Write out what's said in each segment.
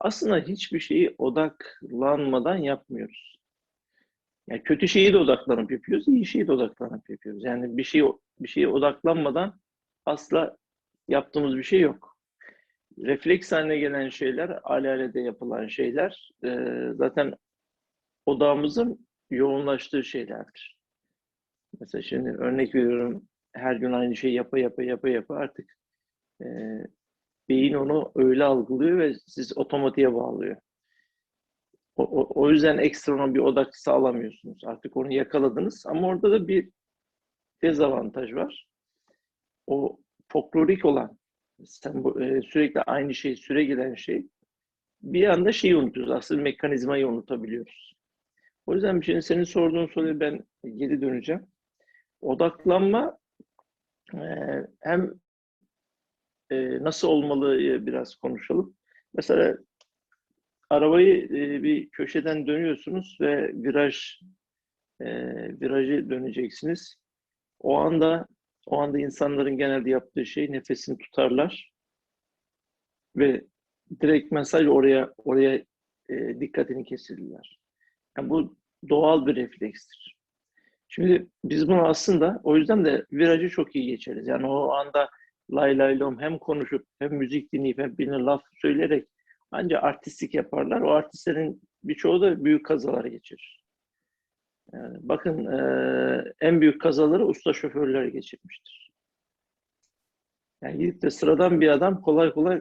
Aslında hiçbir şeyi odaklanmadan yapmıyoruz. Yani kötü şeyi de odaklanıp yapıyoruz, iyi şeyi de odaklanıp yapıyoruz. Yani bir şey bir şeye odaklanmadan asla yaptığımız bir şey yok. Refleks haline gelen şeyler, alelade yapılan şeyler e, zaten odağımızın yoğunlaştığı şeylerdir. Mesela şimdi örnek veriyorum, her gün aynı şeyi yapa yapa yapa yapa artık e, beyin onu öyle algılıyor ve siz otomatiğe bağlıyor. O, o, o yüzden ekstra ona bir odak sağlamıyorsunuz. Artık onu yakaladınız ama orada da bir dezavantaj var. O folklorik olan, sen bu, e, sürekli aynı şey, süre gelen şey bir anda şeyi unutuyoruz. Aslında mekanizmayı unutabiliyoruz. O yüzden şimdi senin sorduğun soruya ben geri döneceğim. Odaklanma e, hem e, nasıl olmalı biraz konuşalım. Mesela arabayı e, bir köşeden dönüyorsunuz ve viraj e, virajı döneceksiniz. O anda o anda insanların genelde yaptığı şey nefesini tutarlar ve direkt mesaj oraya oraya e, dikkatini kesilirler. Yani bu doğal bir reflekstir. Şimdi biz bunu aslında o yüzden de virajı çok iyi geçeriz. Yani o anda lay lay lom hem konuşup hem müzik dinleyip hem birine laf söyleyerek ancak artistik yaparlar. O artistlerin birçoğu da büyük kazalar geçirir. Yani bakın e, en büyük kazaları usta şoförler geçirmiştir. Yani gidip de sıradan bir adam kolay kolay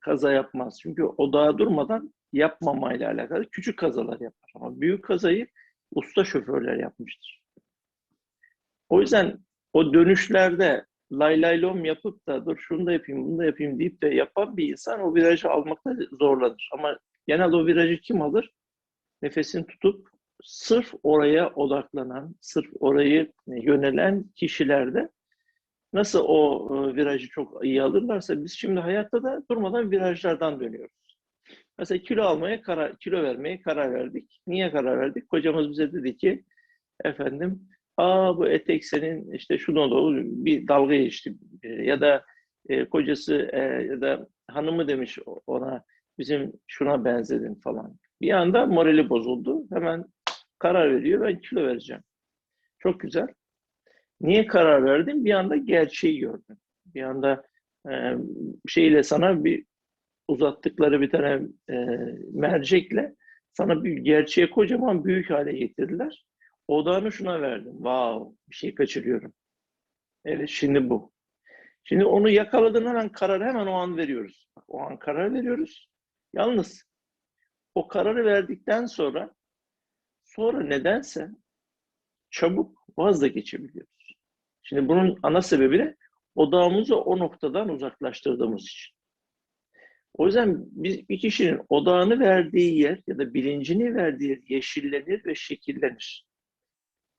kaza yapmaz. Çünkü o daha durmadan yapmamayla alakalı küçük kazalar yapar. Ama büyük kazayı usta şoförler yapmıştır. O yüzden o dönüşlerde lay lay lom yapıp da dur şunu da yapayım, bunu da yapayım deyip de yapan bir insan o virajı almakta zorlanır. Ama genel o virajı kim alır? Nefesini tutup sırf oraya odaklanan, sırf orayı yönelen kişilerde nasıl o e, virajı çok iyi alırlarsa biz şimdi hayatta da durmadan virajlardan dönüyoruz. Mesela kilo almaya karar, kilo vermeye karar verdik. Niye karar verdik? Kocamız bize dedi ki efendim aa bu etek senin işte şuna da bir dalga geçti ya da e, kocası e, ya da hanımı demiş ona bizim şuna benzedin falan. Bir anda morali bozuldu. Hemen karar veriyor ben kilo vereceğim. Çok güzel. Niye karar verdim? Bir anda gerçeği gördüm. Bir anda e, şeyle sana bir uzattıkları bir tane e, mercekle sana bir gerçeğe kocaman büyük hale getirdiler. Odağını şuna verdim. Wow, bir şey kaçırıyorum. Evet, şimdi bu. Şimdi onu yakaladığın hemen kararı hemen o an veriyoruz. O an karar veriyoruz. Yalnız o kararı verdikten sonra sonra nedense çabuk vazgeçebiliyoruz. Şimdi bunun ana sebebi de odağımızı o noktadan uzaklaştırdığımız için. O yüzden biz bir kişinin odağını verdiği yer ya da bilincini verdiği yer yeşillenir ve şekillenir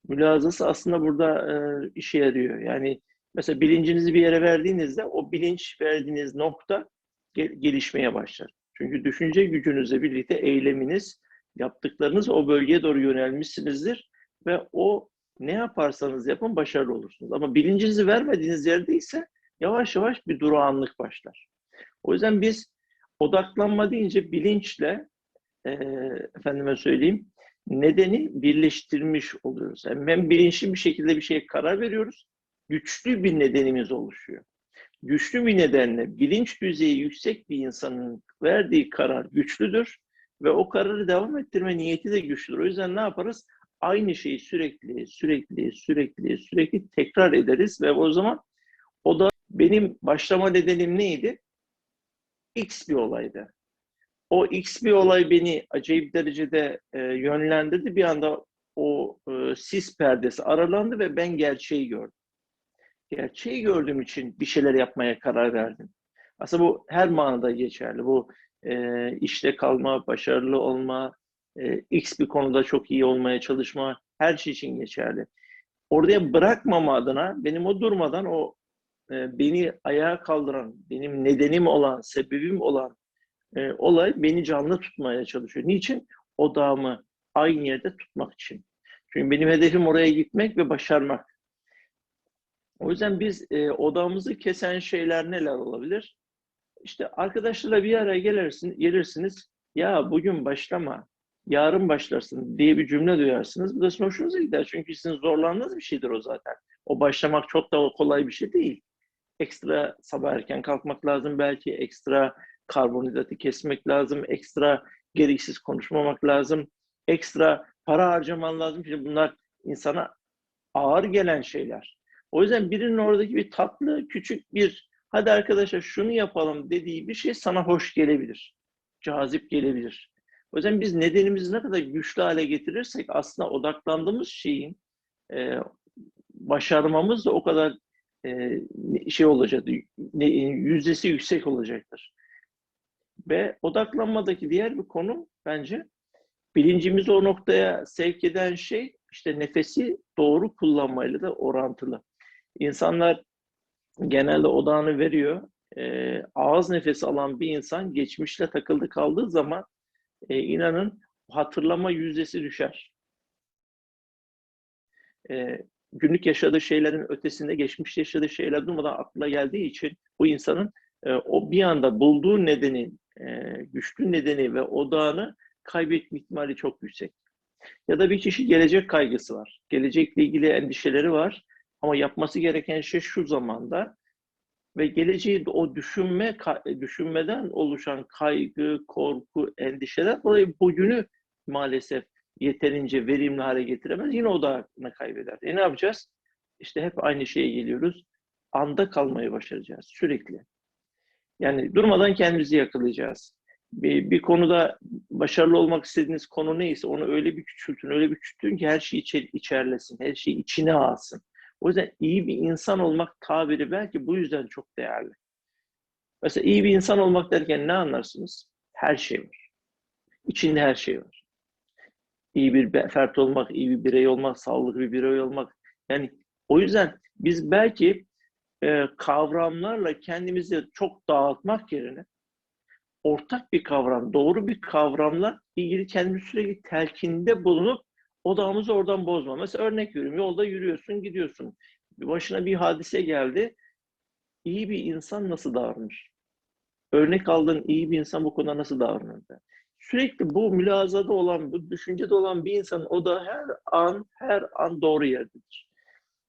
mülazası aslında burada e, işe yarıyor. Yani mesela bilincinizi bir yere verdiğinizde o bilinç verdiğiniz nokta gel- gelişmeye başlar. Çünkü düşünce gücünüzle birlikte eyleminiz, yaptıklarınız o bölgeye doğru yönelmişsinizdir ve o ne yaparsanız yapın başarılı olursunuz. Ama bilincinizi vermediğiniz yerde ise yavaş yavaş bir durağanlık başlar. O yüzden biz odaklanma deyince bilinçle e, efendime söyleyeyim nedeni birleştirmiş oluyoruz. Yani hem bilinçli bir şekilde bir şeye karar veriyoruz, güçlü bir nedenimiz oluşuyor. Güçlü bir nedenle bilinç düzeyi yüksek bir insanın verdiği karar güçlüdür ve o kararı devam ettirme niyeti de güçlüdür. O yüzden ne yaparız? Aynı şeyi sürekli, sürekli, sürekli, sürekli tekrar ederiz ve o zaman o da benim başlama nedenim neydi? X bir olaydı o X bir olay beni acayip derecede e, yönlendirdi. Bir anda o e, sis perdesi aralandı ve ben gerçeği gördüm. Gerçeği gördüğüm için bir şeyler yapmaya karar verdim. Aslında bu her manada geçerli. Bu e, işte kalma, başarılı olma, e, X bir konuda çok iyi olmaya çalışma, her şey için geçerli. Oraya bırakmama adına benim o durmadan o e, beni ayağa kaldıran, benim nedenim olan, sebebim olan e, olay beni canlı tutmaya çalışıyor. Niçin? Odağımı aynı yerde tutmak için. Çünkü benim hedefim oraya gitmek ve başarmak. O yüzden biz e, odağımızı kesen şeyler neler olabilir? İşte arkadaşlarla bir araya gelirsin, gelirsiniz, ya bugün başlama, yarın başlarsın diye bir cümle duyarsınız. Bu da sizin hoşunuza gider. Çünkü sizin zorlandığınız bir şeydir o zaten. O başlamak çok da kolay bir şey değil. Ekstra sabah erken kalkmak lazım belki, ekstra karbonhidratı kesmek lazım, ekstra gereksiz konuşmamak lazım, ekstra para harcaman lazım. Şimdi bunlar insana ağır gelen şeyler. O yüzden birinin oradaki bir tatlı, küçük bir hadi arkadaşlar şunu yapalım dediği bir şey sana hoş gelebilir. Cazip gelebilir. O yüzden biz nedenimizi ne kadar güçlü hale getirirsek aslında odaklandığımız şeyin e, başarmamız da o kadar e, şey olacak, yüzdesi yüksek olacaktır. Ve odaklanmadaki diğer bir konu bence bilincimizi o noktaya sevk eden şey işte nefesi doğru kullanmayla da orantılı. İnsanlar genelde odağını veriyor. E, ağız nefesi alan bir insan geçmişle takıldı kaldığı zaman e, inanın hatırlama yüzdesi düşer. E, günlük yaşadığı şeylerin ötesinde geçmiş yaşadığı şeyler durmadan aklına geldiği için bu insanın e, o bir anda bulduğu nedeni, e, güçlü nedeni ve odağını kaybetme ihtimali çok yüksek. Ya da bir kişi gelecek kaygısı var. Gelecekle ilgili endişeleri var. Ama yapması gereken şey şu zamanda ve geleceği o düşünme düşünmeden oluşan kaygı, korku, endişeler dolayı bugünü maalesef yeterince verimli hale getiremez. Yine odağını kaybeder. E ne yapacağız? İşte hep aynı şeye geliyoruz. Anda kalmayı başaracağız sürekli. Yani durmadan kendimizi yakalayacağız. Bir, bir konuda başarılı olmak istediğiniz konu neyse onu öyle bir küçültün, öyle bir küçültün ki her şeyi içer, içerlesin, her şeyi içine alsın. O yüzden iyi bir insan olmak tabiri belki bu yüzden çok değerli. Mesela iyi bir insan olmak derken ne anlarsınız? Her şey var. İçinde her şey var. İyi bir fert olmak, iyi bir birey olmak, sağlıklı bir birey olmak. Yani o yüzden biz belki e, kavramlarla kendimizi çok dağıtmak yerine ortak bir kavram, doğru bir kavramla ilgili kendimizi sürekli telkinde bulunup odağımızı oradan bozma. Mesela örnek veriyorum, yolda yürüyorsun, gidiyorsun. Başına bir hadise geldi. İyi bir insan nasıl davranır? Örnek aldığın iyi bir insan bu konuda nasıl davranır? Sürekli bu mülazada olan, bu düşüncede olan bir insan o da her an, her an doğru yerdedir.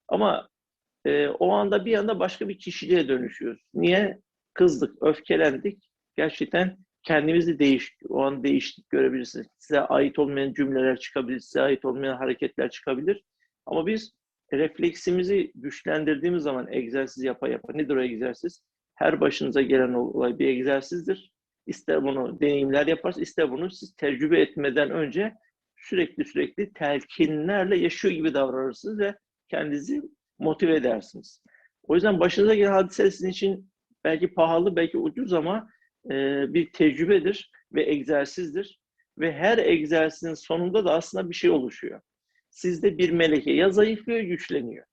Ama e, o anda bir anda başka bir kişiliğe dönüşüyoruz. Niye? Kızdık, öfkelendik. Gerçekten kendimizi değiş, o an değiştik görebilirsiniz. Size ait olmayan cümleler çıkabilir, size ait olmayan hareketler çıkabilir. Ama biz refleksimizi güçlendirdiğimiz zaman egzersiz yapa yapa, nedir o egzersiz? Her başınıza gelen olay bir egzersizdir. İster bunu deneyimler yaparsınız, ister bunu siz tecrübe etmeden önce sürekli sürekli telkinlerle yaşıyor gibi davranırsınız ve kendinizi motive edersiniz. O yüzden başınıza gelen hadise sizin için belki pahalı, belki ucuz ama e, bir tecrübedir ve egzersizdir. Ve her egzersizin sonunda da aslında bir şey oluşuyor. Sizde bir meleke ya zayıflıyor, güçleniyor.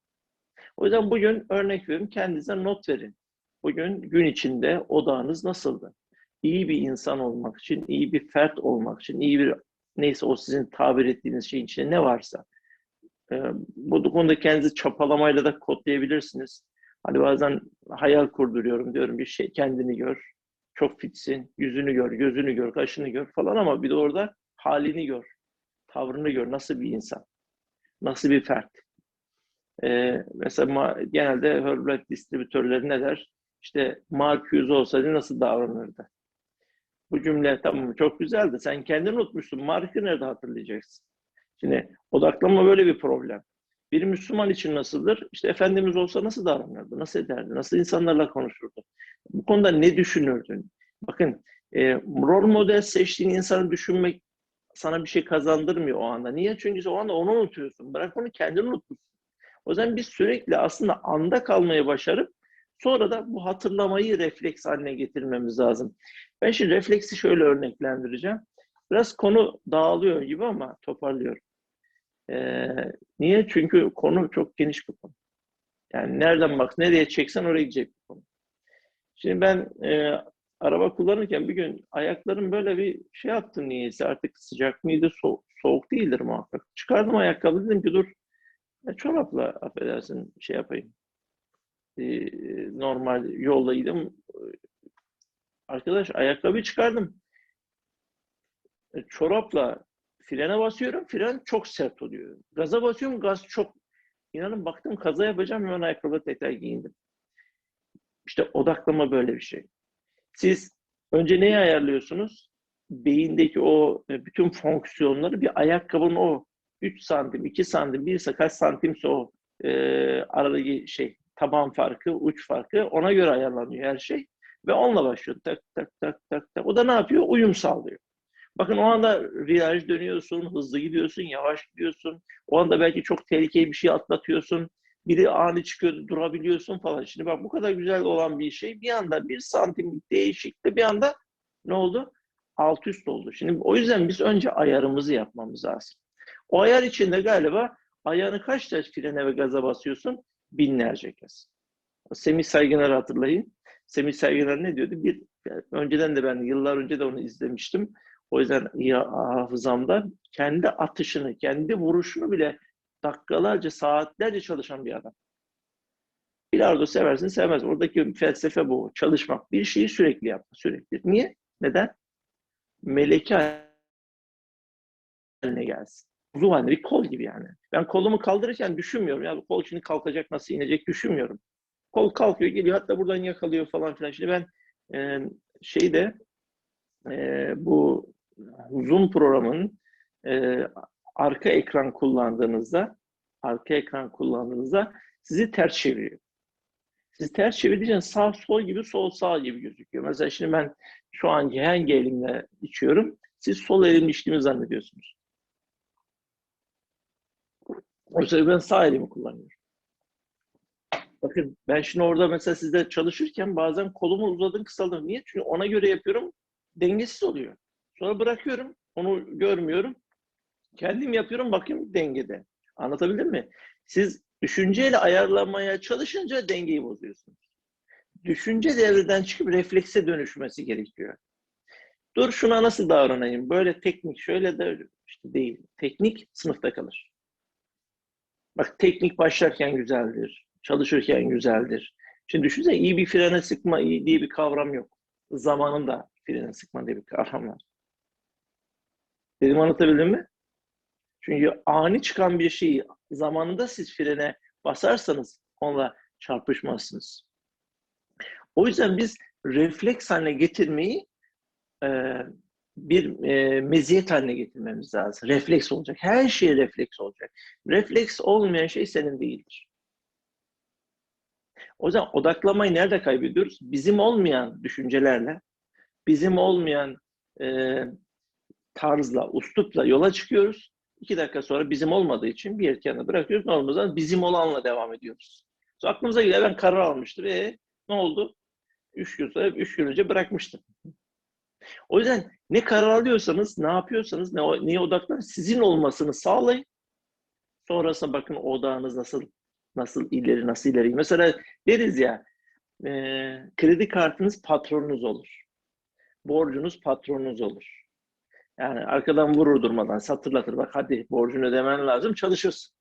O yüzden bugün örnek verin, kendinize not verin. Bugün gün içinde odağınız nasıldı? İyi bir insan olmak için, iyi bir fert olmak için, iyi bir neyse o sizin tabir ettiğiniz şeyin içinde ne varsa. E, bu konuda kendinizi çapalamayla da kodlayabilirsiniz. Hani bazen hayal kurduruyorum diyorum bir şey kendini gör. Çok fitsin, yüzünü gör, gözünü gör, kaşını gör falan ama bir de orada halini gör. Tavrını gör. Nasıl bir insan? Nasıl bir fert? Ee, mesela genelde Herbalife distribütörleri ne der? İşte Mark Hughes olsaydı nasıl davranırdı? Bu cümle tamam çok güzeldi. Sen kendini unutmuşsun. Mark'ı nerede hatırlayacaksın? Şimdi odaklanma böyle bir problem. Bir Müslüman için nasıldır? İşte Efendimiz olsa nasıl davranırdı? Nasıl ederdi? Nasıl insanlarla konuşurdu? Bu konuda ne düşünürdün? Bakın e, rol model seçtiğin insanı düşünmek sana bir şey kazandırmıyor o anda. Niye? Çünkü o anda onu unutuyorsun. Bırak onu kendini unutmuşsun. O yüzden biz sürekli aslında anda kalmayı başarıp sonra da bu hatırlamayı refleks haline getirmemiz lazım. Ben şimdi refleksi şöyle örneklendireceğim. Biraz konu dağılıyor gibi ama toparlıyorum. Ee, niye? Çünkü konu çok geniş bir konu. Yani nereden bak, nereye çeksen oraya gidecek bir konu. Şimdi ben e, araba kullanırken bir gün ayaklarım böyle bir şey yaptım niyeyse artık sıcak mıydı, so soğuk değildir muhakkak. Çıkardım ayakkabı dedim ki dur e, çorapla affedersin şey yapayım. E, normal yoldaydım. Arkadaş ayakkabı çıkardım. e, çorapla frene basıyorum, fren çok sert oluyor. Gaza basıyorum, gaz çok İnanın baktım kaza yapacağım hemen ayakkabı tekrar giyindim. İşte odaklama böyle bir şey. Siz önce neyi ayarlıyorsunuz? Beyindeki o e, bütün fonksiyonları bir ayakkabının o 3 santim, 2 santim, birse kaç santimse o e, aradaki şey taban farkı, uç farkı ona göre ayarlanıyor her şey. Ve onunla başlıyor. Tak tak tak tak tak. O da ne yapıyor? Uyum sağlıyor. Bakın o anda viraj dönüyorsun, hızlı gidiyorsun, yavaş gidiyorsun. O anda belki çok tehlikeli bir şey atlatıyorsun. Biri ani çıkıyor, durabiliyorsun falan. Şimdi bak bu kadar güzel olan bir şey bir anda bir santimlik değişiklikle bir anda ne oldu? Alt üst oldu. Şimdi o yüzden biz önce ayarımızı yapmamız lazım. O ayar içinde galiba ayağını kaç kez frene ve gaza basıyorsun? Binlerce kez. Semih Saygıner'i hatırlayın. Semih Saygıner ne diyordu? Bir, önceden de ben yıllar önce de onu izlemiştim. O yüzden iyi hafızamda kendi atışını, kendi vuruşunu bile dakikalarca, saatlerce çalışan bir adam. Bilardo seversin, sevmez. Oradaki felsefe bu. Çalışmak. Bir şeyi sürekli yapma. Sürekli. Niye? Neden? Meleke haline gelsin. Ruh haline. Bir kol gibi yani. Ben kolumu kaldırırken düşünmüyorum. Ya kol şimdi kalkacak, nasıl inecek düşünmüyorum. Kol kalkıyor, geliyor. Hatta buradan yakalıyor falan filan. Şimdi ben e, şeyde e, bu Zoom programın e, arka ekran kullandığınızda arka ekran kullandığınızda sizi ters çeviriyor. Siz ters çevirince sağ sol gibi sol sağ gibi gözüküyor. Mesela şimdi ben şu an hangi elimle içiyorum? Siz sol elimle içtiğimi zannediyorsunuz. Oysa ben sağ elimi kullanıyorum. Bakın ben şimdi orada mesela sizde çalışırken bazen kolumu uzadım kısaldım. Niye? Çünkü ona göre yapıyorum. Dengesiz oluyor. Sonra bırakıyorum. Onu görmüyorum. Kendim yapıyorum bakayım dengede. Anlatabildim mi? Siz düşünceyle ayarlamaya çalışınca dengeyi bozuyorsunuz. Düşünce devreden çıkıp reflekse dönüşmesi gerekiyor. Dur şuna nasıl davranayım? Böyle teknik şöyle de işte değil. Teknik sınıfta kalır. Bak teknik başlarken güzeldir. Çalışırken güzeldir. Şimdi düşünsene iyi bir frene sıkma iyi diye bir kavram yok. Zamanında frene sıkma diye bir kavram var. Dedim anlatabildim mi? Çünkü ani çıkan bir şeyi zamanında siz frene basarsanız onunla çarpışmazsınız. O yüzden biz refleks haline getirmeyi e, bir e, meziyet haline getirmemiz lazım. Refleks olacak. Her şey refleks olacak. Refleks olmayan şey senin değildir. O yüzden odaklamayı nerede kaybediyoruz? Bizim olmayan düşüncelerle, bizim olmayan e, tarzla, uslupla yola çıkıyoruz. İki dakika sonra bizim olmadığı için bir yer kenara bırakıyoruz. Normalde bizim olanla devam ediyoruz. Sonra aklımıza geliyor ben karar almıştır. E ne oldu? Üç gün sonra, üç gün önce bırakmıştım. O yüzden ne karar alıyorsanız, ne yapıyorsanız, ne, neye odaklanın, sizin olmasını sağlayın. Sonrasında bakın odağınız nasıl nasıl ileri, nasıl ileri. Mesela deriz ya, e, kredi kartınız patronunuz olur. Borcunuz patronunuz olur. Yani arkadan vurur durmadan, satırlatır. Bak hadi borcunu ödemen lazım, çalışırsın.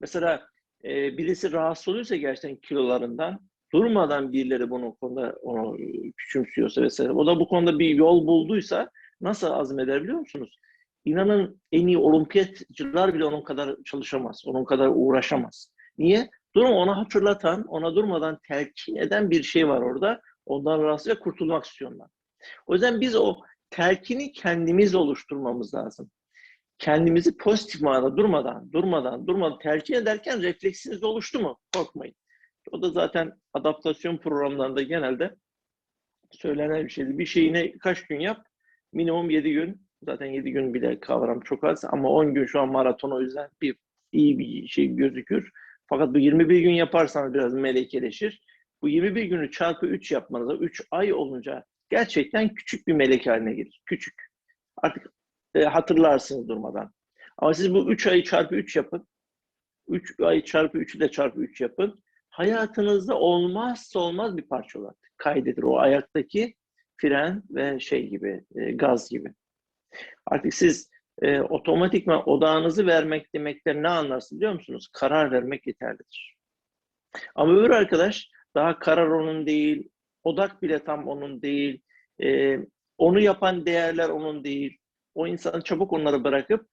Mesela e, birisi rahatsız oluyorsa gerçekten kilolarından, durmadan birileri bunu konuda onu küçümsüyorsa vesaire, o da bu konuda bir yol bulduysa nasıl azmeder biliyor musunuz? İnanın en iyi olimpiyatçılar bile onun kadar çalışamaz, onun kadar uğraşamaz. Niye? Durum ona hatırlatan, ona durmadan telkin eden bir şey var orada. Ondan rahatsızca kurtulmak istiyorlar. O yüzden biz o telkini kendimiz oluşturmamız lazım. Kendimizi pozitif manada durmadan, durmadan, durmadan telkin ederken refleksiniz oluştu mu? Korkmayın. O da zaten adaptasyon programlarında genelde söylenen bir şeydi. Bir şeyini kaç gün yap? Minimum 7 gün. Zaten 7 gün bile kavram çok az ama 10 gün şu an maraton o yüzden bir iyi bir şey gözükür. Fakat bu 21 gün yaparsanız biraz melekeleşir. Bu 21 günü çarpı 3 yapmanıza 3 ay olunca gerçekten küçük bir melek haline gelir. Küçük. Artık e, hatırlarsınız durmadan. Ama siz bu 3 ayı çarpı 3 yapın. 3 ay çarpı 3'ü de çarpı 3 yapın. Hayatınızda olmazsa olmaz bir parça olarak kaydedir. O ayaktaki fren ve şey gibi, e, gaz gibi. Artık siz e, otomatikman odağınızı vermek demekten ne anlarsın biliyor musunuz? Karar vermek yeterlidir. Ama öbür arkadaş daha karar onun değil, odak bile tam onun değil, e, onu yapan değerler onun değil. o insan çabuk onları bırakıp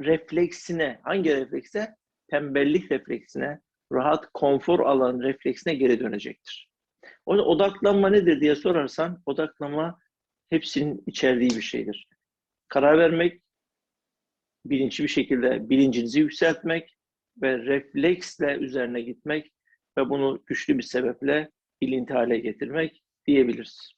refleksine, hangi reflekse? Tembellik refleksine, rahat konfor alan refleksine geri dönecektir. O odaklanma nedir diye sorarsan, odaklanma hepsinin içerdiği bir şeydir. Karar vermek, bilinçli bir şekilde bilincinizi yükseltmek ve refleksle üzerine gitmek ve bunu güçlü bir sebeple bilinti hale getirmek diyebiliriz.